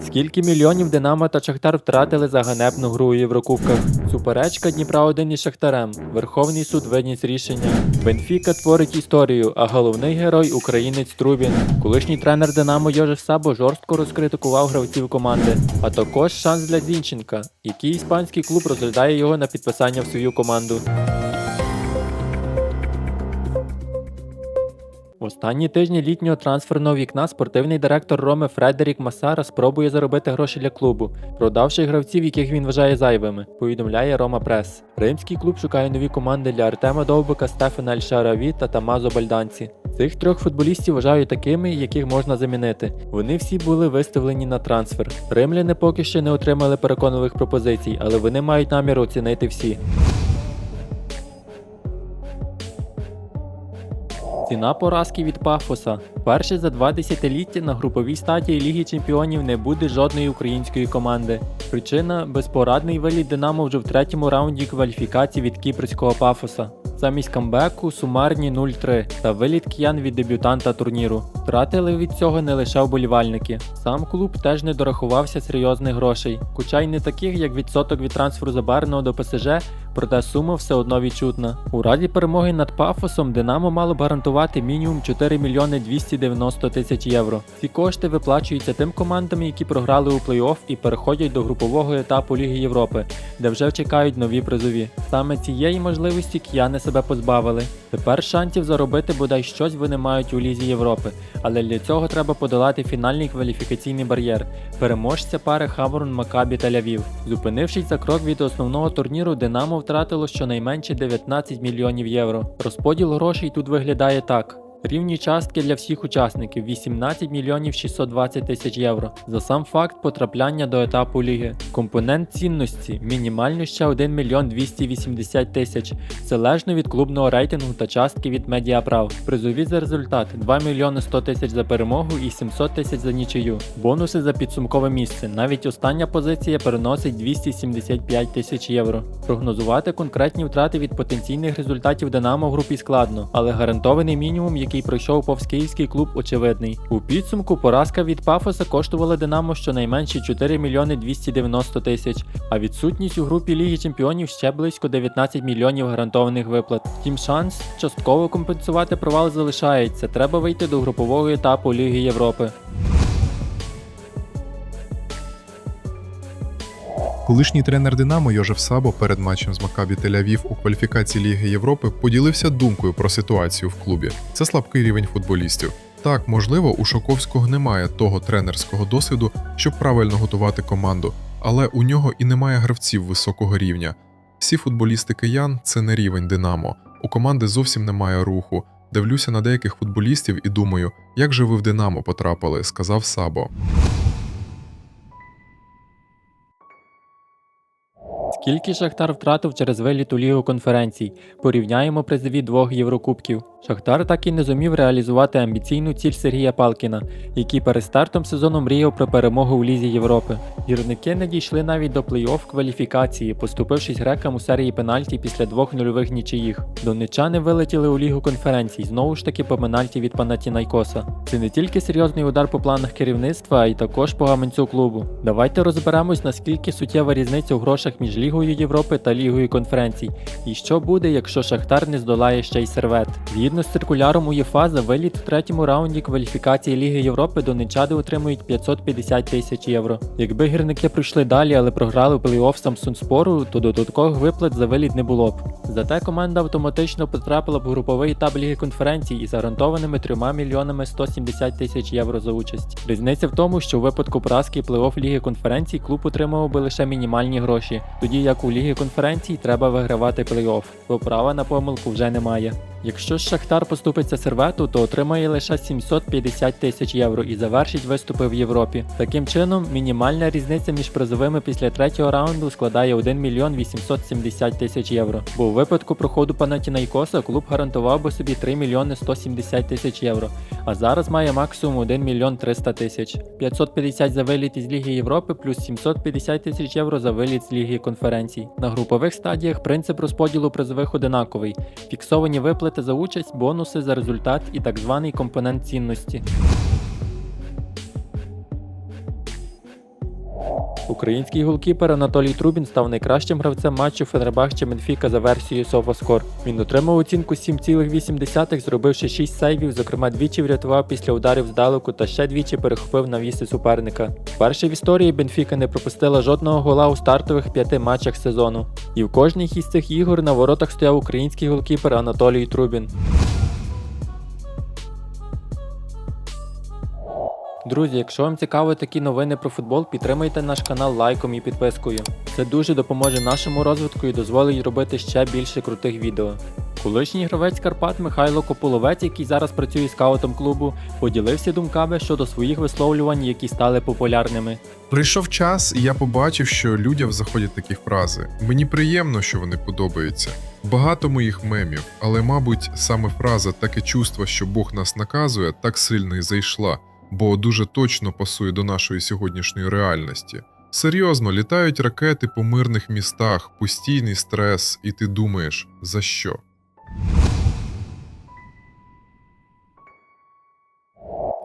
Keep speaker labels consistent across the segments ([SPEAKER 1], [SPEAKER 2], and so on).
[SPEAKER 1] Скільки мільйонів Динамо та Шахтар втратили за ганебну гру у Єврокубках? Суперечка Дніпра 1 із Шахтарем. Верховний суд виніс рішення. Бенфіка творить історію, а головний герой українець Трубін. Колишній тренер Динамо Йожеф Сабо жорстко розкритикував гравців команди. А також шанс для Зінченка, який іспанський клуб розглядає його на підписання в свою команду. Останні тижні літнього трансферного вікна спортивний директор Роми Фредерік Масара спробує заробити гроші для клубу, продавши гравців, яких він вважає зайвими, повідомляє Рома Прес. Римський клуб шукає нові команди для Артема Довбика, Стефана Ельшараві та Тамазо Бальданці. Цих трьох футболістів вважають такими, яких можна замінити. Вони всі були виставлені на трансфер. Римляни поки що не отримали переконливих пропозицій, але вони мають намір оцінити всі. Ціна поразки від Пафоса. Перше за два десятиліття на груповій стадії Ліги Чемпіонів не буде жодної української команди. Причина безпорадний виліт Динамо вже в третьому раунді кваліфікації від кіпрського Пафоса. Замість камбеку сумарні 0-3 та виліт киян від дебютанта турніру. Втратили від цього не лише вболівальники. Сам клуб теж не дорахувався серйозних грошей, хоча й не таких, як відсоток від трансферу Забарного до ПСЖ, проте сума все одно відчутна. У разі перемоги над Пафосом Динамо мало б гарантувати мінімум 4 мільйони 290 тисяч євро. Ці кошти виплачуються тим командам, які програли у плей-офф і переходять до групового етапу Ліги Європи, де вже чекають нові призові. Саме цієї можливості кияни себе позбавили. Тепер шансів заробити бодай щось вони мають у Лізі Європи, але для цього треба подолати фінальний кваліфікаційний бар'єр переможця пари Хамрун Макабі та Лявів. Зупинившись за крок від основного турніру, Динамо втратило щонайменше 19 мільйонів євро. Розподіл грошей тут виглядає так. Рівні частки для всіх учасників 18 мільйонів 620 тисяч євро за сам факт потрапляння до етапу ліги. Компонент цінності мінімально ще 1 мільйон 280 тисяч, залежно від клубного рейтингу та частки від медіаправ. Призові за результат 2 мільйони 100 тисяч за перемогу і 700 тисяч за нічию. Бонуси за підсумкове місце. Навіть остання позиція переносить 275 тисяч євро. Прогнозувати конкретні втрати від потенційних результатів Динамо в групі складно, але гарантований мінімум, який пройшов повз київський клуб, очевидний. У підсумку поразка від Пафоса коштувала Динамо щонайменше 4 мільйони 290 тисяч, а відсутність у групі Ліги Чемпіонів ще близько 19 мільйонів гарантованих виплат. Втім, шанс частково компенсувати провал залишається. Треба вийти до групового етапу Ліги Європи.
[SPEAKER 2] Колишній тренер Динамо Йожеф Сабо перед матчем з Макабі Тель-Авів у кваліфікації Ліги Європи поділився думкою про ситуацію в клубі. Це слабкий рівень футболістів. Так, можливо, у Шоковського немає того тренерського досвіду, щоб правильно готувати команду, але у нього і немає гравців високого рівня. Всі футболісти киян це не рівень Динамо. У команди зовсім немає руху. Дивлюся на деяких футболістів і думаю, як же ви в Динамо потрапили, сказав Сабо.
[SPEAKER 1] Скільки Шахтар втратив через виліт у Лігу конференцій? Порівняємо призові двох Єврокубків. Шахтар так і не зумів реалізувати амбіційну ціль Сергія Палкіна, який перед стартом сезону мріяв про перемогу у Лізі Європи. Гірники не дійшли навіть до плей-офф кваліфікації, поступившись грекам у серії пенальті після двох нульових нічиїх. Донечани вилетіли у Лігу конференцій, знову ж таки по пенальті від Панатінайкоса. Це не тільки серйозний удар по планах керівництва, а й також по гаманцю клубу. Давайте розберемось, наскільки суттєва різниця у грошах між Лігою Європи та Лігою конференцій, і що буде, якщо Шахтар не здолає ще й сервет. Згідно з циркуляром УЄФА, за виліт в третьому раунді кваліфікації Ліги Європи донечади отримують 550 тисяч євро. Якби гірники пройшли далі, але програли плей-офф Самсунспору, то додаткових виплат за виліт не було б. Зате команда автоматично потрапила б в груповий етап Ліги конференцій із гарантованими 3 мільйонами 170 тисяч євро за участь. Різниця в тому, що у випадку поразки плей-офф Ліги конференцій клуб отримував би лише мінімальні гроші, тоді як у Лігі конференцій треба вигравати плей-офф, бо права на помилку вже немає. Якщо Шахтар поступиться сервету, то отримає лише 750 тисяч євро і завершить виступи в Європі. Таким чином, мінімальна різниця між призовими після третього раунду складає 1 мільйон 870 тисяч євро. Бо у випадку проходу Панатінайкоса клуб гарантував би собі 3 мільйони 170 тисяч євро, а зараз має максимум 1 мільйон 300 тисяч. 550 за виліт із Ліги Європи плюс 750 тисяч євро за виліт з Ліги конференцій. На групових стадіях принцип розподілу призових одинаковий. Фіксовані виплати за участь, бонуси за результат і так званий компонент цінності. Український голкіпер Анатолій Трубін став найкращим гравцем матчу Фенербахче Менфіка за версією SofaScore. Він отримав оцінку 7,8, зробивши 6 сейвів, зокрема двічі врятував після ударів здалеку та ще двічі перехопив навіси суперника. Вперше в історії Бенфіка не пропустила жодного гола у стартових п'яти матчах сезону. І в кожній із цих ігор на воротах стояв український голкіпер Анатолій Трубін. Друзі, якщо вам цікаво такі новини про футбол, підтримайте наш канал лайком і підпискою. Це дуже допоможе нашому розвитку і дозволить робити ще більше крутих відео. Колишній гравець Карпат Михайло Кополовець, який зараз працює скаутом клубу, поділився думками щодо своїх висловлювань, які стали популярними.
[SPEAKER 2] Прийшов час, і я побачив, що людям заходять такі фрази. Мені приємно, що вони подобаються. Багато моїх мемів, але, мабуть, саме фраза таке чувство, що Бог нас наказує, так сильно і зайшла, бо дуже точно пасує до нашої сьогоднішньої реальності. Серйозно, літають ракети по мирних містах, постійний стрес, і ти думаєш, за що?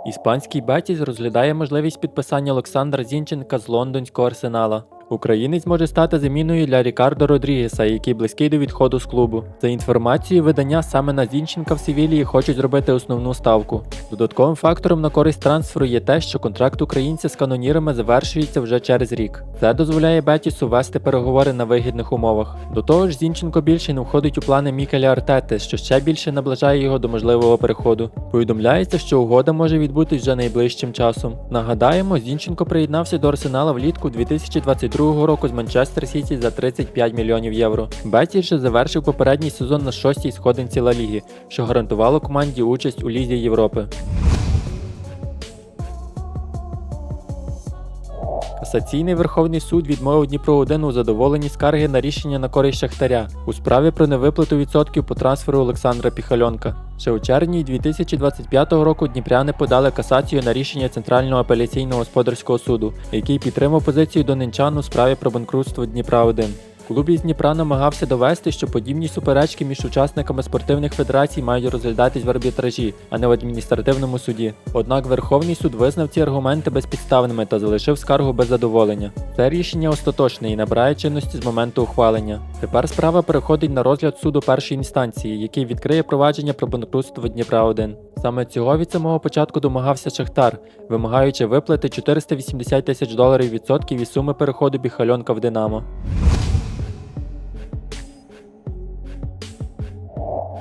[SPEAKER 1] Іспанський Бетіс розглядає можливість підписання Олександра Зінченка з лондонського арсенала. Українець може стати заміною для Рікардо Родрігеса, який близький до відходу з клубу. За інформацією видання, саме на Зінченка в Севілії хочуть зробити основну ставку. Додатковим фактором на користь трансферу є те, що контракт українця з канонірами завершується вже через рік. Це дозволяє Бетісу вести переговори на вигідних умовах. До того ж, Зінченко більше не входить у плани Мікеля Артети, що ще більше наближає його до можливого переходу. Повідомляється, що угода може відбутись вже найближчим часом. Нагадаємо, Зінченко приєднався до Арсенала влітку 2022 року з Манчестер Сіті за 35 мільйонів євро. Бетіс же завершив попередній сезон на шостій сходинці Ла Ліги, що гарантувало команді участь у Лізі Європи. Касаційний Верховний суд відмовив Дніпро 1 у задоволенні скарги на рішення на користь Шахтаря у справі про невиплату відсотків по трансферу Олександра Піхальонка. Ще у червні 2025 року дніпряни подали касацію на рішення Центрального апеляційного господарського суду, який підтримав позицію донинчан у справі про банкрутство Дніпра 1 Клуб із Дніпра намагався довести, що подібні суперечки між учасниками спортивних федерацій мають розглядатись в арбітражі, а не в адміністративному суді. Однак Верховний суд визнав ці аргументи безпідставними та залишив скаргу без задоволення. Це рішення остаточне і набирає чинності з моменту ухвалення. Тепер справа переходить на розгляд суду першої інстанції, який відкриє провадження про банкрутство Дніпра 1 Саме цього від самого початку домагався Шахтар, вимагаючи виплати 480 тисяч доларів відсотків від суми переходу Біхальонка в Динамо.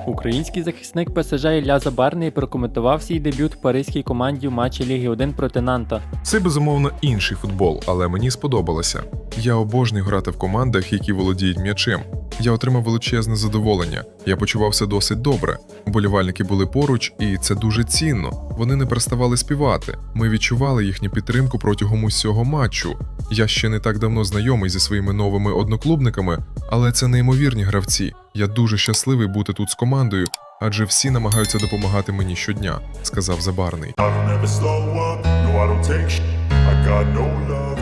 [SPEAKER 1] Український захисник ПСЖ Ілля Забарний прокоментував свій дебют в паризькій команді в матчі Ліги 1 проти Нанта.
[SPEAKER 2] Це безумовно інший футбол, але мені сподобалося. Я обожнюю грати в командах, які володіють м'ячем. Я отримав величезне задоволення. Я почувався досить добре. Болівальники були поруч, і це дуже цінно. Вони не переставали співати. Ми відчували їхню підтримку протягом усього матчу. Я ще не так давно знайомий зі своїми новими одноклубниками, але це неймовірні гравці. Я дуже щасливий бути тут з командою, адже всі намагаються допомагати мені щодня, сказав Забарний.
[SPEAKER 3] I don't